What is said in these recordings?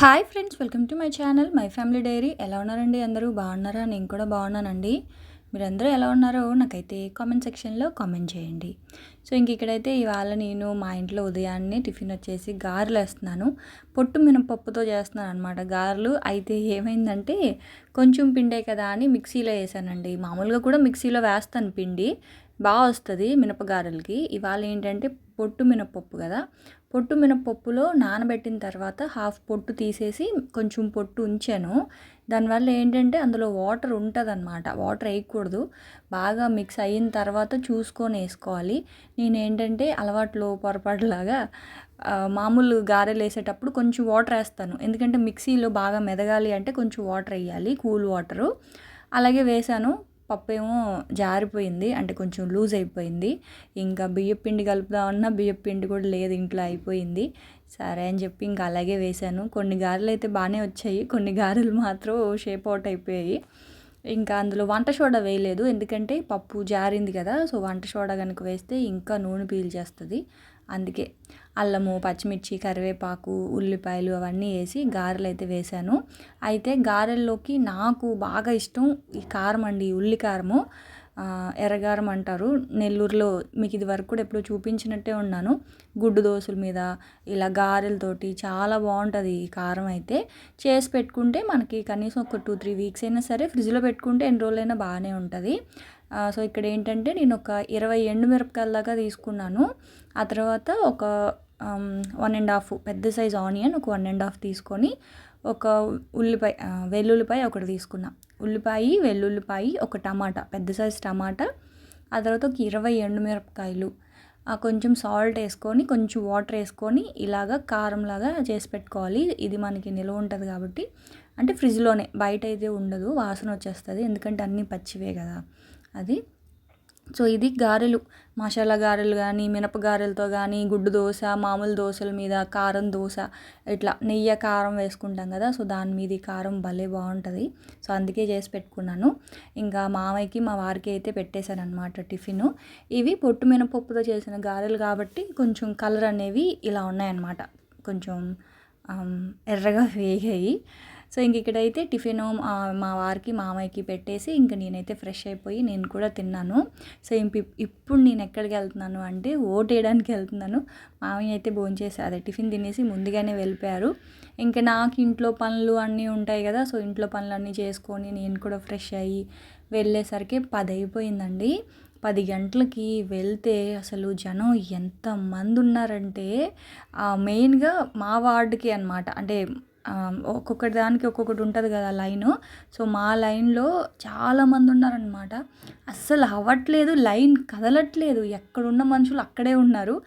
Hi friends welcome to my channel my family diary. ఎలా ఉన్నారండి అందరూ? బాగున్నారా? నేను కూడా బాగున్నానండి. మీరందరూ ఎలా ఉన్నారో నాకైతే కామెంట్ సెక్షన్లో కామెంట్ చేయండి. సో ఇంక ఇక్కడైతే ఇవాళ నేను మా ఇంట్లో ఉదయాన్నే టిఫిన్ వచ్చేసి గారెలు వేస్తున్నాను. పొట్టు మినపప్పుతో చేస్తున్నాను అనమాట గారెలు. అయితే ఏమైందంటే కొంచెం పిండే కదా అని మిక్సీలో వేసానండి. మామూలుగా కూడా మిక్సీలో వేస్తాను పిండి. బాగా వస్తుంది మినపగారెలకి. ఇవాళ ఏంటంటే పొట్టు మినపప్పు కదా. పొట్టు మినపప్పులో నానబెట్టిన తర్వాత హాఫ్ పొట్టు తీసేసి కొంచెం పొట్టు ఉంచాను. దానివల్ల ఏంటంటే అందులో వాటర్ ఉంటుంది అనమాట వాటర్ వేయకూడదు. బాగా మిక్స్ అయిన తర్వాత చూసుకొని వేసుకోవాలి. నేను ఏంటంటే అలవాట్లో పొరపాటులాగా మామూలు గారెలు వేసేటప్పుడు కొంచెం వాటర్ వేస్తాను. ఎందుకంటే మిక్సీలో బాగా మెదగాలి అంటే కొంచెం వాటర్ వేయాలి కూల్ వాటరు. అలాగే వేసాను. పప్పు ఏమో జారిపోయింది అంటే కొంచెం లూజ్ అయిపోయింది. ఇంకా బియ్యం పిండి కలుపుదామన్నా బియ్యం పిండి కూడా లేదు ఇంట్లో అయిపోయింది. సరే అని చెప్పి ఇంకా అలాగే వేశాను. కొన్ని గారెలు అయితే బాగానే వచ్చాయి కొన్ని గారెలు మాత్రం షేప్ అవుట్ అయిపోయాయి. ఇంకా అందులో వంట సోడా వేయలేదు ఎందుకంటే పప్పు జారింది కదా సో వంట సోడా కనుక వేస్తే ఇంకా నూనె పీల్చేస్తుంది. అందుకే అల్లము పచ్చిమిర్చి కరివేపాకు ఉల్లిపాయలు అవన్నీ వేసి గారెలు అయితే వేశాను. అయితే గారెల్లోకి నాకు బాగా ఇష్టం ఈ కారం అండి ఉల్లి కారము. ఎర్రగారం అంటారు. నెల్లూరులో మీకు ఇది వరకు కూడా ఎప్పుడూ చూపించినట్టే ఉన్నాను. గుడ్డు దోశల మీద ఇలా గారెలతోటి చాలా బాగుంటుంది ఈ కారం అయితే. చేసి పెట్టుకుంటే మనకి కనీసం ఒక టూ త్రీ వీక్స్ అయినా సరే ఫ్రిడ్జ్లో పెట్టుకుంటే ఎన్ని రోజులైనా బాగానే ఉంటుంది. సో ఇక్కడ ఏంటంటే నేను ఒక ఇరవై ఎండుమిరపకాయల దాకా తీసుకున్నాను. ఆ తర్వాత ఒక వన్ అండ్ హాఫ్ పెద్ద సైజ్ ఆనియన్ ఒక వన్ అండ్ హాఫ్ తీసుకొని ఒక ఉల్లిపాయ వెల్లుల్లిపాయ ఒకటి తీసుకున్నా. ఉల్లిపాయ వెల్లుల్లిపాయ ఒక టమాటా పెద్ద సైజ్ టమాటా ఆ తర్వాత ఒక ఇరవై ఎండుమిరపకాయలు కొంచెం సాల్ట్ వేసుకొని కొంచెం వాటర్ వేసుకొని ఇలాగ కారంలాగా చేసి పెట్టుకోవాలి. ఇది మనకి నిల్వ ఉంటుంది కాబట్టి. అంటే ఫ్రిడ్జ్లోనే బయట అయితే ఉండదు వాసన వచ్చేస్తుంది. ఎందుకంటే అన్నీ పచ్చివే కదా. అది. సో ఇది గారెలు. మసాలా గారెలు కానీ మినప గారెలతో కానీ గుడ్డు దోశ మామూలు దోశల మీద కారం దోశ ఇట్లా నెయ్యి కారం వేసుకుంటాం కదా సో దాని మీద కారం భలే బాగుంటుంది. సో అందుకే చేసి పెట్టుకున్నాను. ఇంకా మామయ్యకి మా వారికి అయితే పెట్టేశాను అనమాట టిఫిన్. ఇవి పొట్టు మినపప్పుతో చేసిన గారెలు కాబట్టి కొంచెం కలర్ అనేవి ఇలా ఉన్నాయన్నమాట. కొంచెం ఎర్రగా వేగాయి. సో ఇంక ఇక్కడైతే టిఫిన్ మా వారికి మామయ్యకి పెట్టేసి ఇంక నేనైతే ఫ్రెష్ అయిపోయి నేను కూడా తిన్నాను. సో ఇప్పుడు నేను ఎక్కడికి వెళ్తున్నాను అంటే ఓట్ వేయడానికి వెళ్తున్నాను. మామయ్య అయితే భోంచేసి అదే టిఫిన్ తినేసి ముందుగానే వెళ్ళిపోయారు. ఇంకా నాకు ఇంట్లో పనులు అన్నీ ఉంటాయి కదా సో ఇంట్లో పనులు అన్నీ చేసుకొని నేను కూడా ఫ్రెష్ అయ్యి వెళ్ళేసరికి పది అయిపోయిందండి. పది గంటలకి వెళ్తే అసలు జనం ఎంతమంది ఉన్నారంటే మెయిన్గా మా వార్డుకి అనమాట అంటే ఒక్కొక్కటి దానికి ఒక్కొక్కటి ఉంటుంది కదా లైను. సో మా లైన్లో చాలామంది ఉన్నారనమాట అస్సలు అవ్వట్లేదు లైన్ కదలట్లేదు. ఎక్కడున్న మనుషులు అక్కడే ఉన్నారు.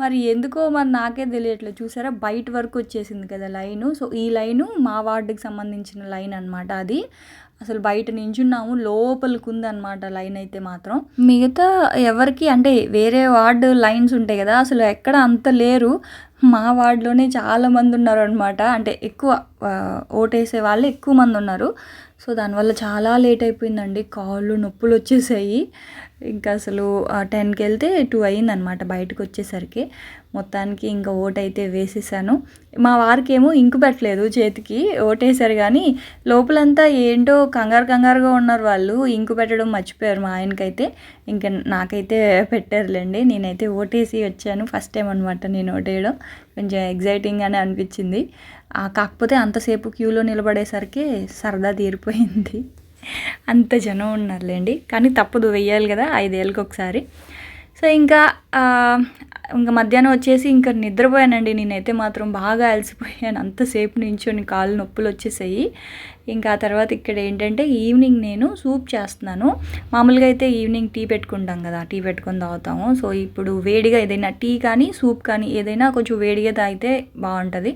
మరి ఎందుకో మరి నాకే తెలియట్లేదు. చూసారా? బయట వరకు వచ్చేసింది కదా లైను. సో ఈ లైను మా వార్డుకి సంబంధించిన లైన్ అనమాట అది. అసలు బయట నించున్నాము లోపలికి ఉందన్నమాట లైన్ అయితే మాత్రం. మిగతా ఎవరికి అంటే వేరే వార్డు లైన్స్ ఉంటాయి కదా అసలు ఎక్కడ అంత లేరు. మా వార్డులోనే చాలామంది ఉన్నారు అనమాట అంటే ఎక్కువ ఓటేసే వాళ్ళు ఎక్కువ మంది ఉన్నారు. సో దానివల్ల చాలా లేట్ అయిపోయిందండి. కాళ్ళు నొప్పులు వచ్చేసాయి. ఇంకా అసలు టెన్కి వెళ్తే టూ అయిందనమాట బయటకు వచ్చేసరికి మొత్తానికి ఇంకా ఓటైతే వేసేసాను. మా వారికేమో ఇంకు పెట్టలేదు చేతికి ఓటేశారు కానీ లోపలంతా ఏంటో కంగారు కంగారుగా ఉన్నారు వాళ్ళు ఇంకు పెట్టడం మర్చిపోయారు మా ఆయనకైతే. ఇంకా నాకైతే పెట్టారులేండి నేనైతే ఓటేసి వచ్చాను ఫస్ట్ టైం అనమాట నేను ఓటేయడం. కొంచెం ఎగ్జైటింగ్గానే అనిపించింది. కాకపోతే అంతసేపు క్యూలో నిలబడేసరికి సరదా తీరిపోయింది. అంత జనం ఉన్నారులేండి. కానీ తప్పదు వెయ్యాలి కదా ఐదేళ్ళకి ఒకసారి. సో ఇంకా ఇంకా మధ్యాహ్నం వచ్చేసి ఇంకా నిద్రపోయానండి. నేనైతే మాత్రం బాగా అలసిపోయాను. అంతసేపు నించొని కాళ్ళు నొప్పులు వచ్చేసాయి. ఇంకా ఆ తర్వాత ఇక్కడ ఏంటంటే ఈవినింగ్ నేను సూప్ చేస్తున్నాను. మామూలుగా అయితే ఈవినింగ్ టీ పెట్టుకుంటాం కదా టీ పెట్టుకొని తాగుతాము. సో ఇప్పుడు వేడిగా ఏదైనా టీ కానీ సూప్ కానీ ఏదైనా కొంచెం వేడిగా తాగితే బాగుంటుంది.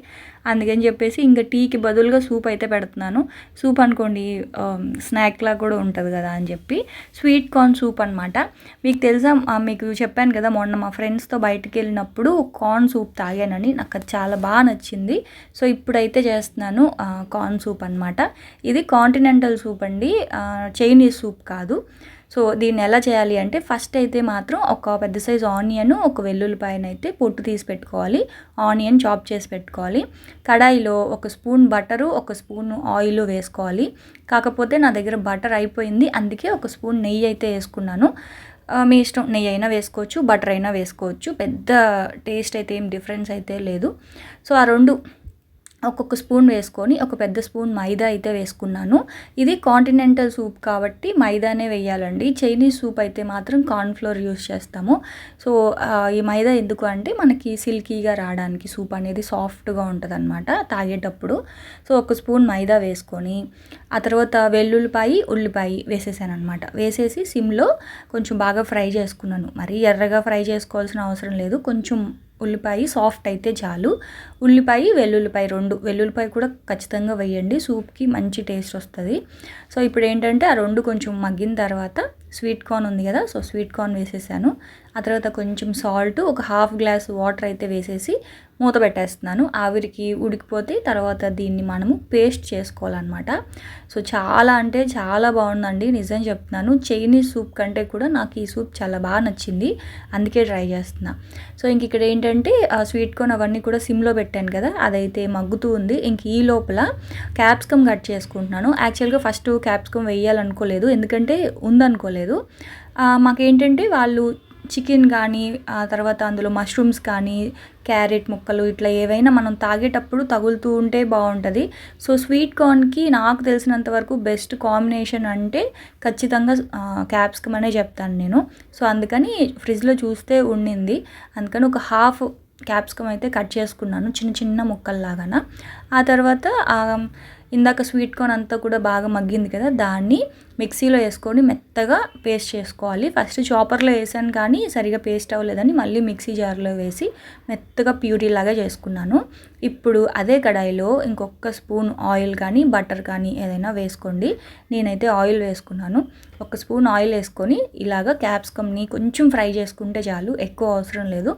అందుకని చెప్పేసి ఇంకా టీకి బదులుగా సూప్ అయితే పెడుతున్నాను. సూప్ అనుకోండి స్నాక్లా కూడా ఉంటుంది కదా అని చెప్పి. స్వీట్ కార్న్ సూప్ అనమాట మీకు తెలుసా మీకు చెప్పాను కదా మొన్న మా ఫ్రెండ్స్తో బయటకు వెళ్ళినప్పుడు కార్న్ సూప్ తాగానని. నాకు అది చాలా బాగా నచ్చింది. సో ఇప్పుడైతే చేస్తున్నాను కార్న్ సూప్ అనమాట ఇది కాంటినెంటల్ సూప్ అండి చైనీస్ సూప్ కాదు. సో దీన్ని ఎలా చేయాలి అంటే ఫస్ట్ అయితే మాత్రం ఒక పెద్ద సైజ్ ఆనియన్ ఒక వెల్లుల్లిపాయను అయితే పొట్టు తీసి పెట్టుకోవాలి. ఆనియన్ చాప్ చేసి పెట్టుకోవాలి. కడాయిలో ఒక స్పూన్ బటరు ఒక స్పూన్ ఆయిల్ వేసుకోవాలి. కాకపోతే నా దగ్గర బటర్ అయిపోయింది అందుకే ఒక స్పూన్ నెయ్యి అయితే వేసుకున్నాను. మీ ఇష్టం నెయ్యి అయినా వేసుకోవచ్చు బటర్ అయినా వేసుకోవచ్చు. పెద్ద టేస్ట్ అయితే ఏం డిఫరెన్స్ అయితే లేదు. సో ఆ రెండు ఒక్కొక్క స్పూన్ వేసుకొని ఒక పెద్ద స్పూన్ మైదా అయితే వేసుకున్నాను. ఇది కాంటినెంటల్ సూప్ కాబట్టి మైదానే వేయాలండి. చైనీస్ సూప్ అయితే మాత్రం కార్న్ఫ్లోర్ యూస్ చేస్తాము. సో ఈ మైదా ఎందుకు అంటే మనకి సిల్కీగా రావడానికి సూప్ అనేది సాఫ్ట్గా ఉంటుంది అనమాట తాగేటప్పుడు. సో ఒక స్పూన్ మైదా వేసుకొని ఆ తర్వాత వెల్లుల్లిపాయి ఉల్లిపాయ వేసేసాను అనమాట వేసేసి సిమ్లో కొంచెం బాగా ఫ్రై చేసుకున్నాను. మరీ ఎర్రగా ఫ్రై చేసుకోవాల్సిన అవసరం లేదు. కొంచెం ఉల్లిపాయ సాఫ్ట్ అయితే చాలు. ఉల్లిపాయ వెల్లుల్లిపాయ రెండు. వెల్లుల్లిపాయ కూడా ఖచ్చితంగా వేయండి. సూప్కి మంచి టేస్ట్ వస్తుంది. సో ఇప్పుడు ఏంటంటే ఆ రెండు కొంచెం మగ్గిన తర్వాత స్వీట్ కార్న్ ఉంది కదా సో స్వీట్ కార్న్ వేసేసాను. ఆ తర్వాత కొంచెం సాల్ట్ ఒక హాఫ్ గ్లాస్ వాటర్ అయితే వేసేసి మూత పెట్టేస్తున్నాను. ఆవిరికి ఉడికిపోతే తర్వాత దీన్ని మనము పేస్ట్ చేసుకోవాలన్నమాట. సో చాలా అంటే చాలా బాగుందండి. నిజం చెప్తున్నాను. చైనీస్ సూప్ కంటే కూడా నాకు ఈ సూప్ చాలా బాగా నచ్చింది. అందుకే ట్రై చేస్తున్నా. సో ఇంక ఇక్కడ ఏంటంటే స్వీట్ కార్న్ అవన్నీ కూడా సిమ్లో పెట్టాను కదా అదైతే మగ్గుతూ ఉంది. ఇంక ఈ లోపల క్యాప్సికమ్ కట్ చేసుకుంటున్నాను. యాక్చువల్గా ఫస్ట్ క్యాప్సికమ్ వేయాలనుకోలేదు. ఎందుకంటే ఉందనుకోలేదు. మాకేంటంటే వాళ్ళు చికెన్ కానీ ఆ తర్వాత అందులో మష్రూమ్స్ కానీ క్యారెట్ ముక్కలు ఇట్లా ఏవైనా మనం తాగేటప్పుడు తగులుతూ ఉంటే బాగుంటుంది. సో స్వీట్ కార్న్కి నాకు తెలిసినంత వరకు బెస్ట్ కాంబినేషన్ అంటే ఖచ్చితంగా క్యాప్సికమ్ అనే చెప్తాను నేను. సో అందుకని ఫ్రిడ్జ్లో చూస్తే ఉండింది. అందుకని ఒక హాఫ్ క్యాప్సికమ్ అయితే కట్ చేసుకున్నాను చిన్న చిన్న ముక్కల్లాగాన. ఆ తర్వాత ఇందాక స్వీట్ కార్న్ అంతా కూడా బాగా మగ్గింది కదా దాన్ని మిక్సీలో వేసుకొని మెత్తగా పేస్ట్ చేసుకోవాలి. ఫస్ట్ చాపర్లో వేసాను కానీ సరిగా పేస్ట్ అవ్వలేదని మళ్ళీ మిక్సీ జార్లో వేసి మెత్తగా ప్యూరీ లాగా చేసుకున్నాను. ఇప్పుడు అదే కడాయిలో ఇంకొక స్పూన్ ఆయిల్ కానీ బటర్ కానీ ఏదైనా వేసుకోండి. నేనైతే ఆయిల్ వేసుకున్నాను. ఒక స్పూన్ ఆయిల్ వేసుకొని ఇలాగ క్యాప్సికమ్ని కొంచెం ఫ్రై చేసుకుంటే చాలు ఎక్కువ అవసరం లేదు.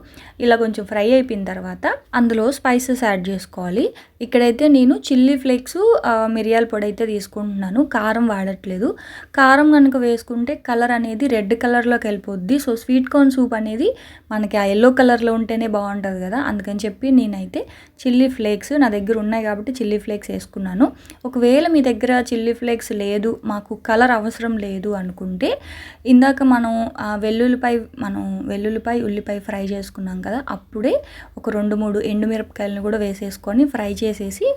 ఇలా కొంచెం ఫ్రై అయిపోయిన తర్వాత అందులో స్పైసెస్ యాడ్ చేసుకోవాలి. ఇక్కడైతే నేను చిల్లీ ఫ్లేక్స్ మిరియాల పొడి అయితే తీసుకుంటున్నాను. కారం వాడట్లేదు. కారం కనుక వేసుకుంటే కలర్ అనేది రెడ్ కలర్లోకి వెళ్ళిపోద్ది. సో స్వీట్ కార్న్ సూప్ అనేది మనకి ఆ ఎల్లో కలర్లో ఉంటేనే బాగుంటుంది కదా. అందుకని చెప్పి నేనైతే చిల్లీ ఫ్లేక్స్ నా దగ్గర ఉన్నాయి కాబట్టి చిల్లీ ఫ్లేక్స్ వేసుకున్నాను. ఒకవేళ మీ దగ్గర చిల్లీ ఫ్లేక్స్ లేదు మాకు కలర్ అవసరం లేదు అనుకుంటే ఇందాక మనం వెల్లుల్లిపై వెల్లుల్లిపాయ మనం వెల్లుల్లిపాయ ఉల్లిపాయ ఫ్రై చేసుకున్నాం కదా అప్పుడే ఒక రెండు మూడు ఎండుమిరపకాయలను కూడా వేసేసుకొని ఫ్రై చేసేసి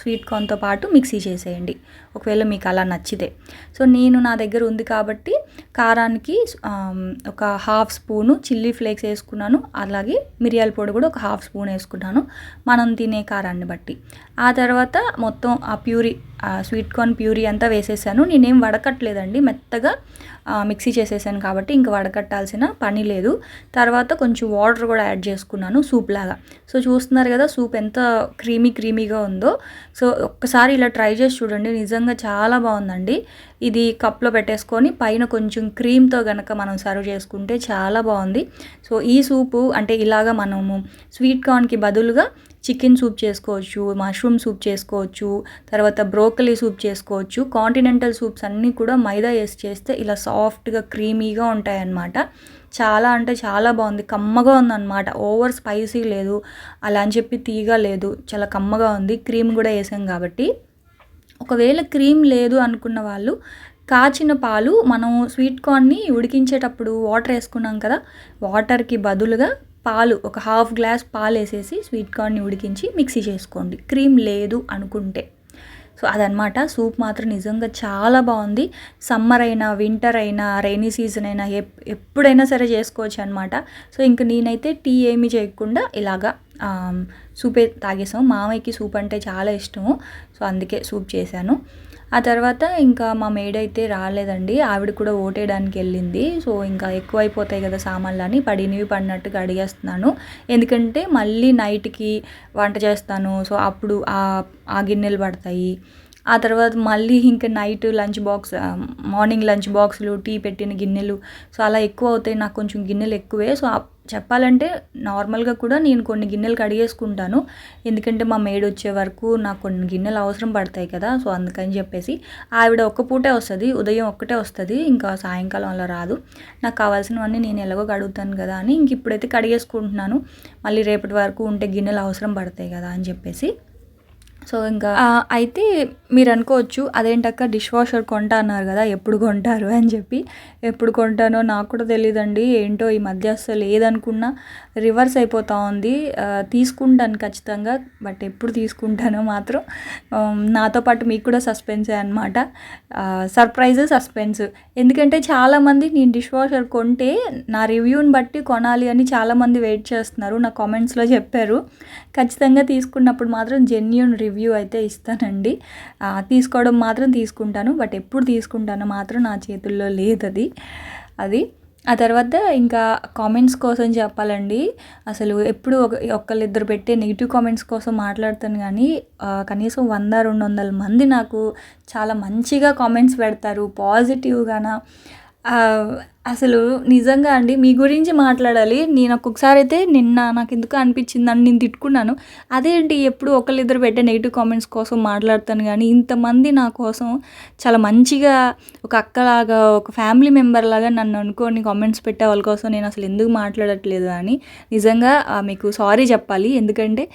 స్వీట్ కార్న్తో పాటు మిక్సీ చేసేయండి. ఒకవేళ మీకు అలా నచ్చితే. సో నేను నా దగ్గర ఉంది కాబట్టి కారానికి ఒక హాఫ్ స్పూను చిల్లీ ఫ్లేక్స్ వేసుకున్నాను. అలాగే మిరియాల పొడి కూడా ఒక హాఫ్ స్పూన్ వేసుకున్నాను. మనం తినే కారాన్ని బట్టి. ఆ తర్వాత మొత్తం ఆ ప్యూరీ ఆ స్వీట్ కార్న్ ప్యూరీ అంతా వేసేసాను. నేనేం వడకట్లేదండి మెత్తగా మిక్సీ చేసేసాను కాబట్టి ఇంక వడకట్టాల్సిన పని లేదు. తర్వాత కొంచెం వాటర్ కూడా యాడ్ చేసుకున్నాను సూప్ లాగా. సో చూస్తున్నారు కదా సూప్ ఎంత క్రీమీ క్రీమీగా ఉందో. సో ఒక్కసారి ఇలా ట్రై చేసి చూడండి. నిజంగా చాలా బాగుందండి. ఇది కప్లో పెట్టేసుకొని పైన కొంచెం క్రీమ్తో గనక మనం సర్వ్ చేసుకుంటే చాలా బాగుంది. సో ఈ సూపు అంటే ఇలాగా మనము స్వీట్ కార్న్కి బదులుగా చికెన్ సూప్ చేసుకోవచ్చు మష్రూమ్ సూప్ చేసుకోవచ్చు తర్వాత బ్రోకలీ సూప్ చేసుకోవచ్చు కాంటినెంటల్ సూప్స్ అన్నీ కూడా మైదా వేసి చేస్తే ఇలా సాఫ్ట్గా క్రీమీగా ఉంటాయన్నమాట. చాలా అంటే చాలా బాగుంది. కమ్మగా ఉందన్నమాట. ఓవర్ స్పైసీ లేదు. అలా అని చెప్పి తీగా లేదు. చాలా కమ్మగా ఉంది. క్రీమ్ కూడా వేసాం కాబట్టి. ఒకవేళ క్రీమ్ లేదు అనుకున్న వాళ్ళు కాచిన పాలు మనం స్వీట్ కార్న్ని ఉడికించేటప్పుడు వాటర్ వేసుకున్నాం కదా వాటర్కి బదులుగా పాలు ఒక హాఫ్ గ్లాస్ పాలు వేసేసి స్వీట్ కార్న్ని ఉడికించి మిక్సీ చేసుకోండి. క్రీమ్ లేదు అనుకుంటే. సో అదనమాట సూప్ మాత్రం నిజంగా చాలా బాగుంది. సమ్మర్ అయినా వింటర్ అయినా రైనీ సీజన్ అయినా ఎప్ ఎప్పుడైనా సరే చేసుకోవచ్చు అనమాట సో ఇంక నేనైతే టీ ఏమీ చేయకుండా ఇలాగా సూపే తాగేసాము. మామయ్యకి సూప్ అంటే చాలా ఇష్టము. సో అందుకే సూప్ చేశాను. ఆ తర్వాత ఇంకా మా మేడ్ అయితే రాలేదండి. ఆవిడ కూడా ఓటేయడానికి వెళ్ళింది. సో ఇంకా ఎక్కువైపోతాయి కదా సామాన్లు అని పడినవి పడినట్టుగా అడిగేస్తున్నాను. ఎందుకంటే మళ్ళీ నైట్కి వంట చేస్తాను. సో అప్పుడు ఆ ఆ గిన్నెలు పడతాయి. ఆ తర్వాత మళ్ళీ ఇంకా night lunch box morning lunch బాక్సులు టీ పెట్టిన గిన్నెలు. సో అలా ఎక్కువ అవుతాయి. నాకు కొంచెం గిన్నెలు ఎక్కువే. సో చెప్పాలంటే నార్మల్గా కూడా నేను కొన్ని గిన్నెలు కడిగేసుకుంటాను. ఎందుకంటే మా మేడ్ వచ్చే వరకు నాకు కొన్ని గిన్నెలు అవసరం పడతాయి కదా సో అందుకని చెప్పేసి ఆవిడ ఒక్క పూటే వస్తుంది ఉదయం ఒక్కటే వస్తుంది ఇంకా సాయంకాలం అలా రాదు. నాకు కావాల్సినవన్నీ నేను ఎలాగో కడుగుతాను కదా అని ఇంక ఇప్పుడైతే కడిగేసుకుంటున్నాను. మళ్ళీ రేపటి వరకు ఉంటే గిన్నెలు అవసరం పడతాయి కదా అని చెప్పేసి. సో ఇంకా అయితే మీరు అనుకోవచ్చు అదేంటక్క డిష్ వాషర్ కొంటా అన్నారు కదా ఎప్పుడు కొంటారు? అని చెప్పి ఎప్పుడు కొంటానో నాకు కూడా తెలియదండి ఏంటో ఈ మధ్య అసలు ఏదనుకున్నా రివర్స్ అయిపోతా ఉంది తీసుకుంటాను ఖచ్చితంగా బట్ ఎప్పుడు తీసుకుంటానో మాత్రం నాతో పాటు మీకు కూడా సస్పెన్సే అనమాట సర్ప్రైజ్ సస్పెన్స్. ఎందుకంటే చాలామంది నేను డిష్ వాషర్ కొంటే నా రివ్యూని బట్టి కొనాలి అని చాలామంది వెయిట్ చేస్తున్నారు నా కామెంట్స్లో చెప్పారు. ఖచ్చితంగా తీసుకున్నప్పుడు మాత్రం జెన్యున్ రివ్యూ రివ్యూ అయితే ఇస్తానండి. తీసుకోవడం మాత్రం తీసుకుంటాను. బట్ ఎప్పుడు తీసుకుంటానో మాత్రం నా చేతుల్లో లేదు అది. అది ఆ తర్వాత ఇంకా కామెంట్స్ కోసం చెప్పాలండి. అసలు ఎప్పుడు ఒక ఒక్కళ్ళిద్దరు పెట్టే నెగిటివ్ కామెంట్స్ కోసం మాట్లాడతాను కానీ కనీసం వంద రెండు వందల మంది నాకు చాలా మంచిగా కామెంట్స్ పెడతారు. పాజిటివ్గాన అసలు నిజంగా అండి మీ గురించి మాట్లాడాలి. నేను ఒక్కొక్కసారి అయితే నిన్న నాకు ఎందుకు అనిపించింది అని నేను తిట్టుకున్నాను. అదేంటి ఎప్పుడు ఒకళ్ళిద్దరు పెట్టే నెగిటివ్ కామెంట్స్ కోసం మాట్లాడతాను కానీ ఇంతమంది నా కోసం చాలా మంచిగా ఒక అక్కలాగా ఒక ఫ్యామిలీ మెంబర్ లాగా నన్ను అనుకోని కామెంట్స్ పెట్టే వాళ్ళ కోసం నేను అసలు ఎందుకు మాట్లాడట్లేదు అని నిజంగా మీకు సారీ చెప్పాలి. ఎందుకంటే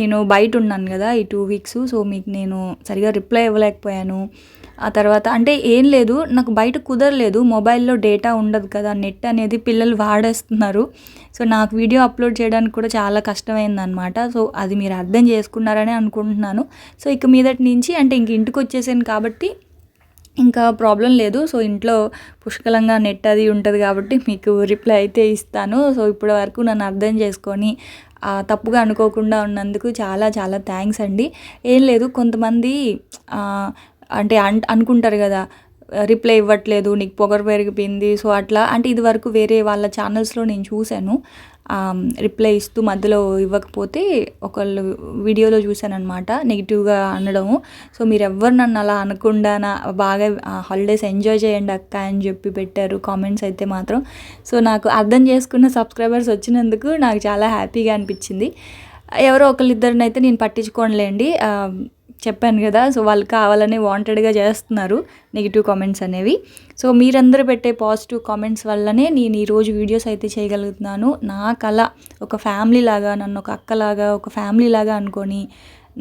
నేను బయట ఉన్నాను కదా ఈ టూ వీక్స్ సో మీకు నేను సరిగా రిప్లై ఇవ్వలేకపోయాను. ఆ తర్వాత అంటే ఏం లేదు నాకు బయట కుదరలేదు మొబైల్లో డేటా ఉండదు కదా నెట్ అనేది పిల్లలు వాడేస్తున్నారు. సో నాకు వీడియో అప్లోడ్ చేయడానికి కూడా చాలా కష్టమైందనమాట సో అది మీరు అర్థం చేసుకున్నారని అనుకుంటున్నాను. సో ఇక మీదటి నుంచి అంటే ఇంక ఇంటికి వచ్చేసాను కాబట్టి ఇంకా ప్రాబ్లం లేదు. సో ఇంట్లో పుష్కలంగా నెట్ అది ఉంటుంది కాబట్టి మీకు రిప్లై అయితే ఇస్తాను. సో ఇప్పటి వరకు నన్ను అర్థం చేసుకొని తప్పుగా అనుకోకుండా ఉన్నందుకు చాలా చాలా థ్యాంక్స్ అండి. ఏం లేదు కొంతమంది అంటే అన్ అనుకుంటారు కదా రిప్లై ఇవ్వట్లేదు నీకు పొగరు పెరిగిపోయింది సో అట్లా. అంటే ఇది వరకు వేరే వాళ్ళ ఛానల్స్లో నేను చూశాను. రిప్లై ఇస్తూ మధ్యలో ఇవ్వకపోతే ఒకళ్ళు వీడియోలో చూశాను అనమాట నెగిటివ్గా అనడము. సో మీరు ఎవ్వరు నన్ను అలా అనకుండా నా బాగా హాలిడేస్ ఎంజాయ్ చేయండి అక్క అని చెప్పి పెట్టారు కామెంట్స్ అయితే మాత్రం. సో నాకు అర్థం చేసుకున్న సబ్స్క్రైబర్స్ వచ్చినందుకు నాకు చాలా హ్యాపీగా అనిపించింది. ఎవరో ఒకళ్ళిద్దరిని అయితే నేను పట్టించుకోనులేండి. చెప్పాను కదా సో వాళ్ళు కావాలని వాంటెడ్గా చేస్తున్నారు నెగిటివ్ కామెంట్స్ అనేవి. సో మీరందరూ పెట్టే పాజిటివ్ కామెంట్స్ వల్లనే నేను ఈరోజు వీడియోస్ అయితే చేయగలుగుతున్నాను. నా కళ ఒక ఫ్యామిలీ లాగా నన్ను ఒక అక్కలాగా ఒక ఫ్యామిలీ లాగా అనుకొని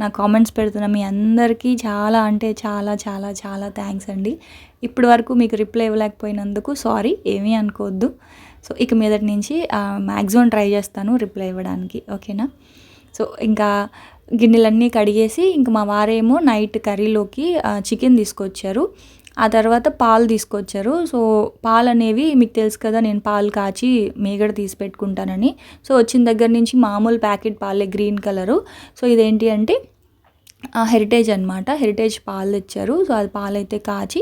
నా కామెంట్స్ పెడుతున్న మీ అందరికీ చాలా అంటే చాలా చాలా చాలా థ్యాంక్స్ అండి. ఇప్పటి వరకు మీకు రిప్లై ఇవ్వలేకపోయినందుకు సారీ ఏమీ అనుకోవద్దు. సో ఇక మీదటి నుంచి మ్యాక్సిమం ట్రై చేస్తాను రిప్లై ఇవ్వడానికి ఓకేనా సో ఇంకా గిన్నెలన్నీ కడిగేసి ఇంక మా వారేమో నైట్ కర్రీలోకి చికెన్ తీసుకొచ్చారు. ఆ తర్వాత పాలు తీసుకొచ్చారు. సో పాలు అనేవి మీకు తెలుసు కదా నేను పాలు కాచి మేగడ తీసి పెట్టుకుంటానని. సో వచ్చిన దగ్గర నుంచి మామూలు ప్యాకెట్ పాలే గ్రీన్ కలరు. సో ఇదేంటి అంటే హెరిటేజ్ అనమాట హెరిటేజ్ పాలు తెచ్చారు. సో అది పాలు అయితే కాచి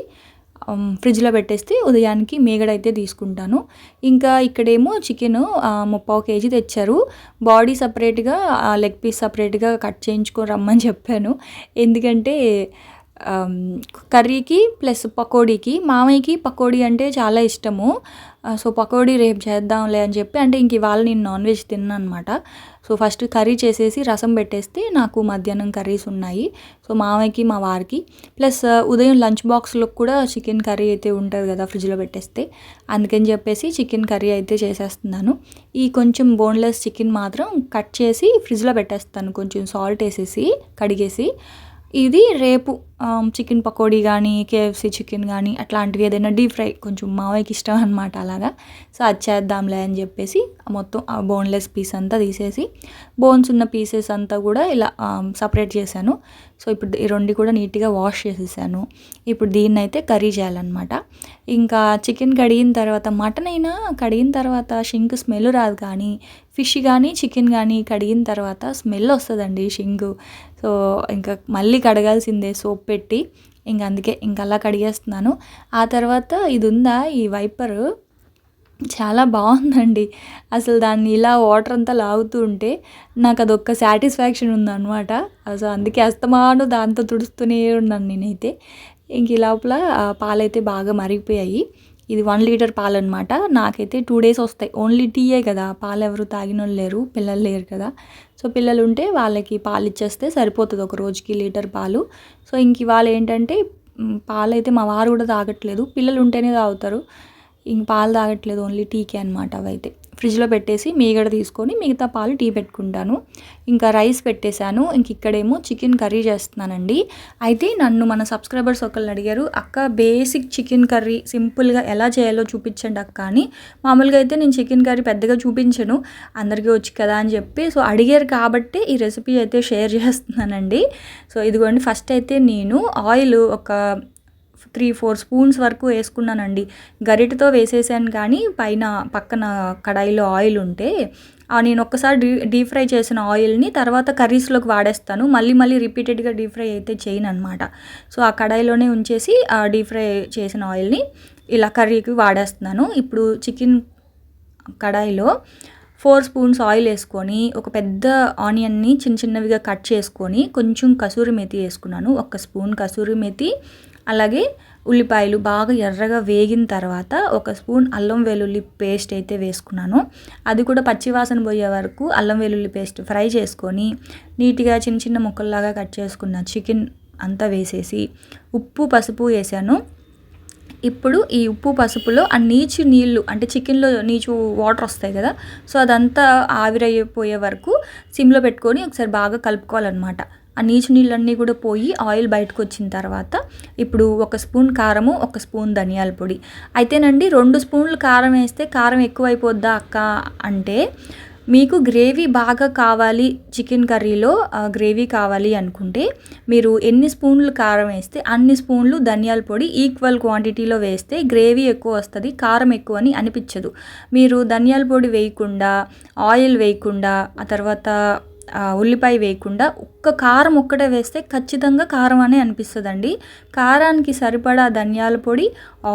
ఫ్రిడ్జ్లో పెట్టేస్తే ఉదయానికి మేగడైతే తీసుకుంటాను. ఇంకా ఇక్కడేమో చికెన్ ముప్పావు కేజీ తెచ్చారు. బాడీ సపరేట్గా లెగ్ పీస్ సపరేట్గా కట్ చేయించుకొని రమ్మని చెప్పాను. ఎందుకంటే కర్రీకి ప్లస్ పకోడీకి మామయ్యకి పకోడీ అంటే చాలా ఇష్టము. సో పకోడీ రేపు చేద్దాంలే అని చెప్పి అంటే ఇంక ఇవాళ నేను నాన్ వెజ్ తిన్నాను అనమాట సో ఫస్ట్ కర్రీ చేసేసి రసం పెట్టేస్తే నాకు మధ్యాహ్నం కర్రీస్ ఉన్నాయి. సో మామయ్యకి మా వారికి. ప్లస్ ఉదయం లంచ్ బాక్స్లో కూడా చికెన్ కర్రీ అయితే ఉంటుంది కదా ఫ్రిడ్జ్లో పెట్టేస్తే. అందుకని చెప్పేసి చికెన్ కర్రీ అయితే చేసేస్తున్నాను. ఈ కొంచెం బోన్లెస్ చికెన్ మాత్రం కట్ చేసి ఫ్రిడ్జ్లో పెట్టేస్తాను. కొంచెం సాల్ట్ వేసేసి కడిగేసి. ఇది రేపు చికెన్ పకోడీ కానీ కేఎఫ్సి చికెన్ కానీ అట్లాంటివి ఏదైనా డీప్ ఫ్రై కొంచెం మావయ్యకి ఇష్టం అనమాట అలాగా. సో అది చేద్దాంలే అని చెప్పేసి మొత్తం ఆ బోన్లెస్ పీస్ అంతా తీసేసి బోన్స్ ఉన్న పీసెస్ అంతా కూడా ఇలా సపరేట్ చేశాను. సో ఇప్పుడు ఈ రెండు కూడా నీట్గా వాష్ చేసేసాను. ఇప్పుడు దీన్ని అయితే కర్రీ చేయాలన్నమాట. ఇంకా చికెన్ కడిగిన తర్వాత మటన్ అయినా కడిగిన తర్వాత షింక్ స్మెల్ రాదు కానీ ఫిష్ కానీ చికెన్ కానీ కడిగిన తర్వాత స్మెల్ వస్తుందండి షింక్. సో ఇంకా మళ్ళీ కడగాల్సిందే సోప్ పెట్టి ఇంక అందుకే ఇంక అలా కడిగేస్తున్నాను. ఆ తర్వాత ఇది ఉందా ఈ వైపరు. చాలా బాగుందండి. అసలు దాన్ని ఇలా వాటర్ అంతా లాగుతూ ఉంటే నాకు అదొక్క సాటిస్ఫాక్షన్ ఉందన్నమాట. అసలు అందుకే అస్తమాను దాంతో తుడుస్తూనే ఉన్నాను నేనైతే. ఇంక ఈ లోపల పాలైతే బాగా మరిగిపోయాయి. ఇది వన్ లీటర్ పాలు అనమాట నాకైతే టూ డేస్ వస్తాయి. ఓన్లీ టీయే కదా. పాలు ఎవరు తాగినోళ్ళు లేరు. పిల్లలు లేరు కదా. సో పిల్లలు ఉంటే వాళ్ళకి పాలు ఇచ్చేస్తే సరిపోతుంది ఒక రోజుకి లీటర్ పాలు. సో ఇంక ఇవాళ ఏంటంటే పాలు అయితే మా వారు కూడా తాగట్లేదు. పిల్లలు ఉంటేనే తాగుతారు. ఇంక పాలు తాగట్లేదు. ఓన్లీ టీకే అనమాట అవైతే. ఫ్రిడ్జ్లో పెట్టేసి మీగడ తీసుకొని మిగతా పాలు టీ పెట్టుకుంటాను. ఇంకా రైస్ పెట్టేశాను. ఇంక ఇక్కడేమో చికెన్ కర్రీ చేస్తున్నానండి. అయితే నన్ను మన సబ్స్క్రైబర్స్ ఒకళ్ళు అడిగారు అక్క బేసిక్ చికెన్ కర్రీ సింపుల్గా ఎలా చేయాలో చూపించండి అక్క అని. మామూలుగా అయితే నేను చికెన్ కర్రీ పెద్దగా చూపించను. అందరికీ వచ్చి కదా అని చెప్పి సో అడిగారు కాబట్టి ఈ రెసిపీ అయితే షేర్ చేస్తున్నానండి. సో ఇదిగోండి ఫస్ట్ అయితే నేను ఆయిల్ ఒక త్రీ ఫోర్ స్పూన్స్ వరకు వేసుకున్నానండి. గరిటతో వేసేసాను కానీ పైన పక్కన కడాయిలో ఆయిల్ ఉంటే నేను ఒక్కసారి డీ డీప్ ఫ్రై చేసిన ఆయిల్ని తర్వాత కర్రీస్లోకి వాడేస్తాను. మళ్ళీ మళ్ళీ రిపీటెడ్గా డీప్ ఫ్రై అయితే చేయను అనమాట సో ఆ కడాయిలోనే ఉంచేసి ఆ డీప్ ఫ్రై చేసిన ఆయిల్ని ఇలా కర్రీకి వాడేస్తున్నాను. ఇప్పుడు చికెన్ కడాయిలో ఫోర్ స్పూన్స్ ఆయిల్ వేసుకొని ఒక పెద్ద ఆనియన్ని చిన్న చిన్నవిగా కట్ చేసుకొని కొంచెం కసూరి మెతి వేసుకున్నాను. ఒక స్పూన్ కసూరి మెతి అలాగే ఉల్లిపాయలు బాగా ఎర్రగా వేగిన తర్వాత ఒక స్పూన్ అల్లం వెల్లుల్లి పేస్ట్ అయితే వేసుకున్నాను. అది కూడా పచ్చివాసన పోయే వరకు అల్లం వెల్లుల్లి పేస్ట్ ఫ్రై చేసుకొని నీట్గా చిన్న చిన్న ముక్కల్లాగా కట్ చేసుకున్న చికెన్ అంతా వేసేసి ఉప్పు పసుపు వేసాను. ఇప్పుడు ఈ ఉప్పు పసుపులో ఆ నీచు నీళ్ళు అంటే చికెన్లో నీచు వాటర్ వస్తాయి కదా సో అదంతా ఆవిరైపోయే వరకు సిమ్లో పెట్టుకొని ఒకసారి బాగా కలుపుకోవాలన్నమాట. ఆ నీచు నీళ్ళన్నీ కూడా పోయి ఆయిల్ బయటకు వచ్చిన తర్వాత ఇప్పుడు ఒక స్పూన్ కారము ఒక స్పూన్ ధనియాల పొడి. అయితేనండి రెండు స్పూన్లు కారం వేస్తే కారం ఎక్కువైపోద్దా అక్క అంటే మీకు గ్రేవీ బాగా కావాలి చికెన్ కర్రీలో గ్రేవీ కావాలి అనుకుంటే మీరు ఎన్ని స్పూన్లు కారం వేస్తే అన్ని స్పూన్లు ధనియాల పొడి ఈక్వల్ క్వాంటిటీలో వేస్తే గ్రేవీ ఎక్కువ వస్తుంది కారం ఎక్కువ అని అనిపించదు. మీరు ధనియాల పొడి వేయకుండా ఆయిల్ వేయకుండా ఆ తర్వాత ఉల్లిపాయ వేయకుండా ఒక్క కారం ఒక్కటే వేస్తే ఖచ్చితంగా కారం అనే అనిపిస్తుందండి. కారానికి సరిపడా ధనియాల పొడి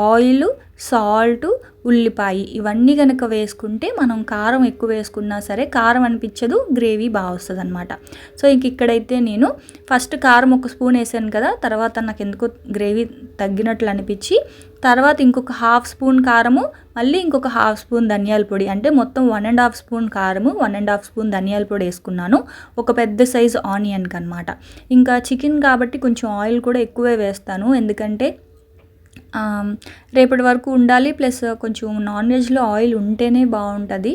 ఆయిల్ సాల్ట్ ఉల్లిపాయ ఇవన్నీ కనుక వేసుకుంటే మనం కారం ఎక్కువ వేసుకున్నా సరే కారం అనిపించదు గ్రేవీ బాగా వస్తుంది అనమాట సో ఇంక ఇక్కడైతే నేను ఫస్ట్ కారం ఒక స్పూన్ వేసాను కదా తర్వాత నాకు ఎందుకో గ్రేవీ తగ్గినట్లు అనిపించి తర్వాత ఇంకొక హాఫ్ స్పూన్ కారము మళ్ళీ ఇంకొక హాఫ్ స్పూన్ ధనియాల పొడి. అంటే మొత్తం వన్ అండ్ హాఫ్ స్పూన్ కారము వన్ అండ్ హాఫ్ స్పూన్ ధనియాల పొడి వేసుకున్నాను. ఒక పెద్ద సైజు ఆనియన్కి అనమాట ఇంకా చికెన్ కాబట్టి కొంచెం ఆయిల్ కూడా ఎక్కువే వేస్తాను. ఎందుకంటే రేపటి వరకు ఉండాలి. ప్లస్ కొంచెం నాన్ వెజ్లో ఆయిల్ ఉంటేనే బాగుంటుంది.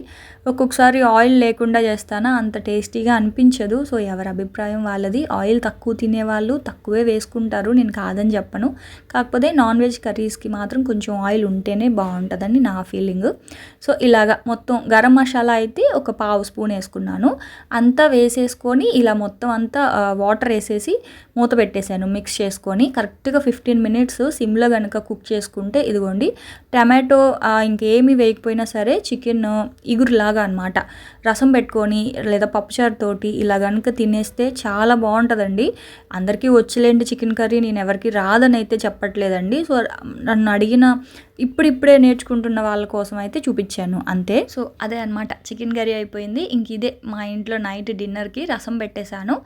ఒక్కొక్కసారి ఆయిల్ లేకుండా చేస్తానా? అంత టేస్టీగా అనిపించదు. సో ఎవరి అభిప్రాయం వాళ్ళది. ఆయిల్ తక్కువ తినేవాళ్ళు తక్కువే వేసుకుంటారు. నేను కాదని చెప్పను. కాకపోతే నాన్ వెజ్ కర్రీస్కి మాత్రం కొంచెం ఆయిల్ ఉంటేనే బాగుంటుందని నా ఫీలింగ్. సో ఇలాగా మొత్తం గరం మసాలా అయితే ఒక పావు స్పూన్ వేసుకున్నాను. అంతా వేసేసుకొని ఇలా మొత్తం అంతా వాటర్ వేసేసి మూత పెట్టేశాను. మిక్స్ చేసుకొని కరెక్ట్గా ఫిఫ్టీన్ మినిట్స్ సిమ్లో కనుక కుక్ చేసుకుంటే ఇదిగోండి. టమాటో ఇంకేమీ వేయకపోయినా సరే చికెన్ ఇగురులాగా అనమాట రసం పెట్టుకొని లేదా పప్పుచారు తోటి ఇలా కనుక తినేస్తే చాలా బాగుంటుందండి. అందరికీ వచ్చలేంటి చికెన్ కర్రీ నేను ఎవరికి రాదని అయితే చెప్పట్లేదండి. సో నన్ను అడిగిన ఇప్పుడిప్పుడే నేర్చుకుంటున్న వాళ్ళ కోసం అయితే చూపించాను. అంతే. సో అదే అనమాట చికెన్ కర్రీ అయిపోయింది. ఇంక ఇదే మా ఇంట్లో నైట్ డిన్నర్కి రసం పెట్టేశాను.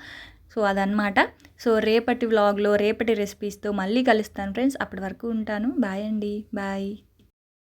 సో అదనమాట సో రేపటి వ్లాగ్లో రేపటి రెసిపీస్తో మళ్ళీ కలుస్తాను ఫ్రెండ్స్. అప్పటి వరకు ఉంటాను. బాయ్ అండి. బాయ్.